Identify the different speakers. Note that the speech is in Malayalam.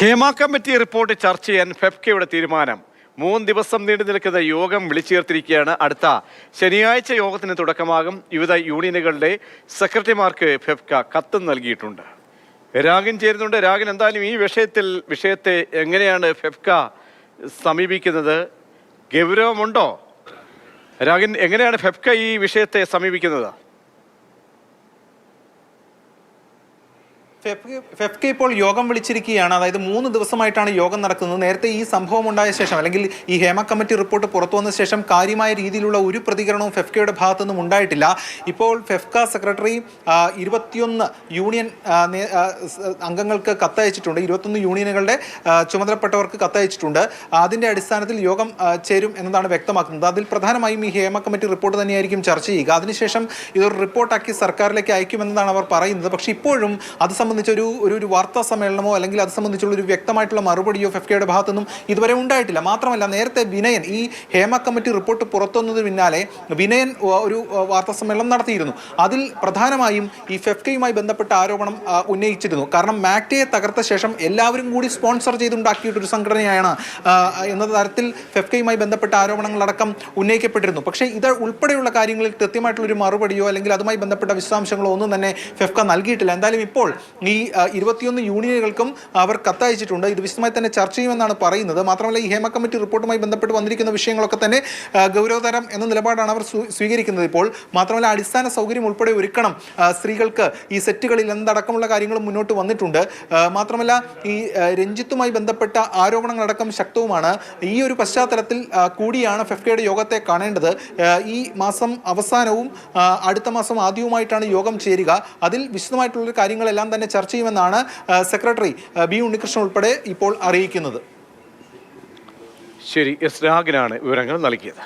Speaker 1: ഹേമ കമ്മിറ്റി റിപ്പോർട്ട് ചർച്ച ചെയ്യാൻ ഫെഫ്കയുടെ തീരുമാനം. മൂന്ന് ദിവസം നീണ്ടു നിൽക്കുന്ന യോഗം വിളിച്ചു ചേർത്തിരിക്കുകയാണ് അടുത്ത ശനിയാഴ്ച യോഗത്തിന് തുടക്കമാകും. വിവിധ യൂണിയനുകളുടെ സെക്രട്ടറിമാർക്ക് ഫെഫ്ക കത്ത് നൽകിയിട്ടുണ്ട്. രാഗിൻ ചേരുന്നുണ്ട്. രാഗിൻ എന്തായാലും ഈ വിഷയത്തിൽ വിഷയത്തെ എങ്ങനെയാണ് ഫെഫ്ക സമീപിക്കുന്നത്? ഗൗരവമുണ്ടോ? രാഗിൻ എങ്ങനെയാണ് ഫെഫ്ക ഈ വിഷയത്തെ സമീപിക്കുന്നത്?
Speaker 2: ഫെഫ്കെ ഇപ്പോൾ യോഗം വിളിച്ചിരിക്കുകയാണ്. അതായത് മൂന്ന് ദിവസമായിട്ടാണ് യോഗം നടക്കുന്നത്. നേരത്തെ ഈ സംഭവം ഉണ്ടായ ശേഷം അല്ലെങ്കിൽ ഈ ഹേമ കമ്മിറ്റി റിപ്പോർട്ട് പുറത്തു വന്ന ശേഷം കാര്യമായ രീതിയിലുള്ള ഒരു പ്രതികരണവും ഫെഫ്കയുടെ ഭാഗത്തു നിന്നും ഉണ്ടായിട്ടില്ല. ഇപ്പോൾ ഫെഫ്ക സെക്രട്ടറി ഇരുപത്തിയൊന്ന് യൂണിയൻ അംഗങ്ങൾക്ക് കത്തയച്ചിട്ടുണ്ട്. ഇരുപത്തൊന്ന് യൂണിയനുകളുടെ ചുമതലപ്പെട്ടവർക്ക് കത്തയച്ചിട്ടുണ്ട്. അതിന്റെ അടിസ്ഥാനത്തിൽ യോഗം ചേരും എന്നതാണ് വ്യക്തമാക്കുന്നത്. അതിൽ പ്രധാനമായും ഈ ഹേമ കമ്മിറ്റി റിപ്പോർട്ട് തന്നെയായിരിക്കും ചർച്ച ചെയ്യുക. അതിനുശേഷം ഇതൊരു റിപ്പോർട്ടാക്കി സർക്കാരിലേക്ക് അയക്കുമെന്നതാണ് അവർ പറയുന്നത്. പക്ഷേ ഇപ്പോഴും അത് സംബന്ധിച്ച് ഒരു ഒരു വാർത്താ സമ്മേളനമോ അല്ലെങ്കിൽ അത് സംബന്ധിച്ചുള്ള ഒരു വ്യക്തമായിട്ടുള്ള മറുപടിയോ ഫെഫ്കയുടെ ഭാഗത്തുനിന്നും ഇതുവരെ ഉണ്ടായിട്ടില്ല. മാത്രമല്ല നേരത്തെ വിനയൻ ഈ ഹേമ കമ്മിറ്റി റിപ്പോർട്ട് പുറത്തുവന്നതിന് പിന്നാലെ വിനയൻ ഒരു വാർത്താ സമ്മേളനം നടത്തിയിരുന്നു. അതിൽ പ്രധാനമായും ഈ ഫെഫ്കയുമായി ബന്ധപ്പെട്ട ആരോപണം ഉന്നയിച്ചിരുന്നു. കാരണം മാക്ടയെ തകർത്ത ശേഷം എല്ലാവരും കൂടി സ്പോൺസർ ചെയ്തുണ്ടാക്കിയിട്ടൊരു സംഘടനയാണ് എന്ന തരത്തിൽ ഫെഫ്കയുമായി ബന്ധപ്പെട്ട ആരോപണങ്ങളടക്കം ഉന്നയിക്കപ്പെട്ടിരുന്നു. പക്ഷേ ഇത് ഉൾപ്പെടെയുള്ള കാര്യങ്ങളിൽ കൃത്യമായിട്ടുള്ളൊരു മറുപടിയോ അല്ലെങ്കിൽ അതുമായി ബന്ധപ്പെട്ട വിശദാംശങ്ങളോ ഒന്നും തന്നെ ഫെഫ്ക നൽകിയിട്ടില്ല. എന്തായാലും ഇപ്പോൾ ഈ ഇരുപത്തിയൊന്ന് യൂണിയനുകൾക്കും അവർ കത്തയച്ചിട്ടുണ്ട്. ഇത് വിശദമായി തന്നെ ചർച്ച ചെയ്യുമെന്നാണ് പറയുന്നത്. മാത്രമല്ല ഈ ഹേമ കമ്മിറ്റി റിപ്പോർട്ടുമായി ബന്ധപ്പെട്ട് വന്നിരിക്കുന്ന വിഷയങ്ങളൊക്കെ തന്നെ ഗൗരവതരം എന്ന നിലപാടാണ് അവർ സ്വീകരിക്കുന്നത് ഇപ്പോൾ. മാത്രമല്ല അടിസ്ഥാന സൗകര്യം ഉൾപ്പെടെ ഒരുക്കണം. സ്ത്രീകൾക്ക് ഈ സെറ്റുകളിൽ എന്തടക്കമുള്ള കാര്യങ്ങളും മുന്നോട്ട് വന്നിട്ടുണ്ട്. മാത്രമല്ല ഈ രഞ്ജിത്തുമായി ബന്ധപ്പെട്ട ആരോപണങ്ങളടക്കം ശക്തവുമാണ്. ഈ ഒരു പശ്ചാത്തലത്തിൽ കൂടിയാണ് ഫെഫ്കയുടെ യോഗത്തെ കാണേണ്ടത്. ഈ മാസം അവസാനവും അടുത്ത മാസം ആദ്യവുമായിട്ടാണ് യോഗം ചേരുക. അതിൽ വിശദമായിട്ടുള്ള കാര്യങ്ങളെല്ലാം തന്നെ ചർച്ച ചെയ്യുമെന്നാണ് സെക്രട്ടറി ബി ഉണ്ണികൃഷ്ണൻ ഉൾപ്പെടെ ഇപ്പോൾ അറിയിക്കുന്നത്.
Speaker 1: ശരി എസ് രാഗിനാണ് വിവരങ്ങൾ നൽകിയത്.